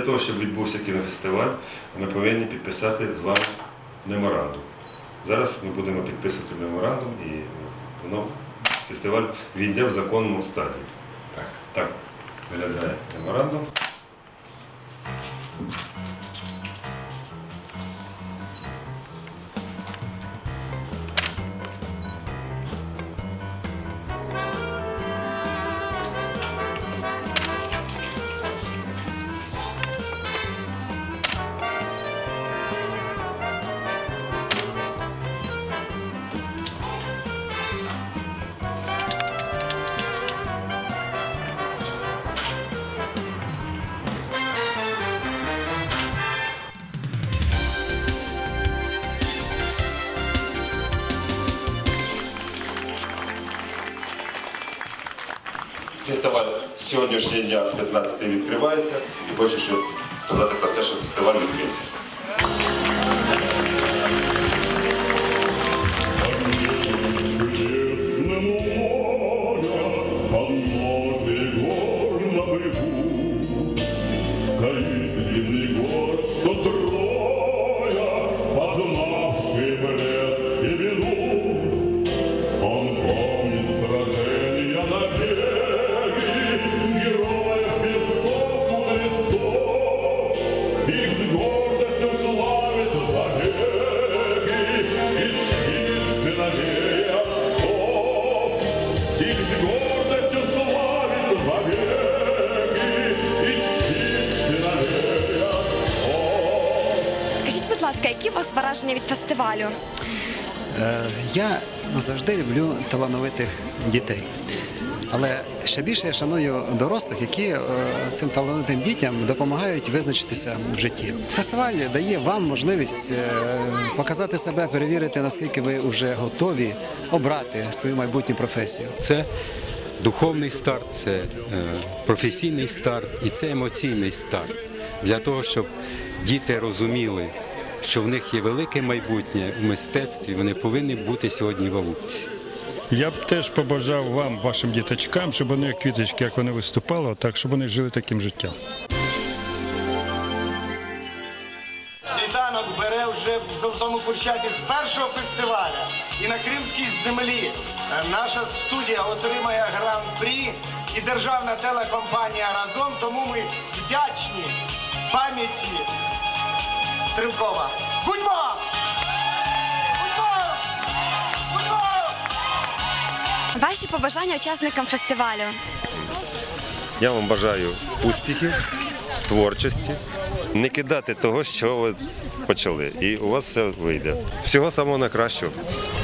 Для того, щоб відбувся кінофестиваль, ми повинні підписати з вами меморандум. Зараз ми будемо підписувати меморандум і воно фестиваль війде в законному стадії. Так, так виглядає меморандум. Фестиваль з сьогоднішнього дня 15 відкривається і хочу щоб сказати про це, що фестиваль відкрився. Ласка, які у вас враження від фестивалю? Е, Я завжди люблю талановитих дітей. Але ще більше я шаную дорослих, які е, цим талановитим дітям допомагають визначитися в житті. Фестиваль дає вам можливість е, показати себе, перевірити, наскільки ви вже готові обрати свою майбутню професію. Це духовний старт, це професійний старт і це емоційний старт для того, щоб діти розуміли, що в них є велике майбутнє у мистецтві. Вони повинні бути сьогодні в Алупці. Я б теж побажав вам, вашим діточкам, щоб вони як квіточки, як вони виступали, так щоб вони жили таким життям. Світанок бере вже в Золотому Курчаті з першого фестиваля. І на Кримській землі е, наша студія отримає гран-прі і державна телекомпанія разом. Тому ми вдячні пам'яті Стрелкова. Будьмо! Будьмо! Будьмо! Ваші побажання учасникам фестивалю? Я вам бажаю успіхів, творчості, не кидати того, що ви почали. І у вас все вийде. Всього самого найкращого.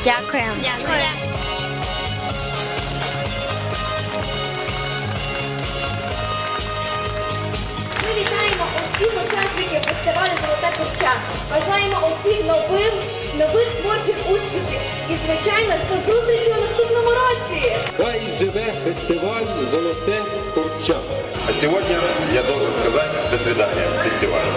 Дякую. Ми Бажаємо усіх нових, нових творчих успіхів і, звичайно, до зустрічі у наступному році! Хай живе фестиваль Золоте Курча. А сьогодні я должен сказати до свидання фестивалю.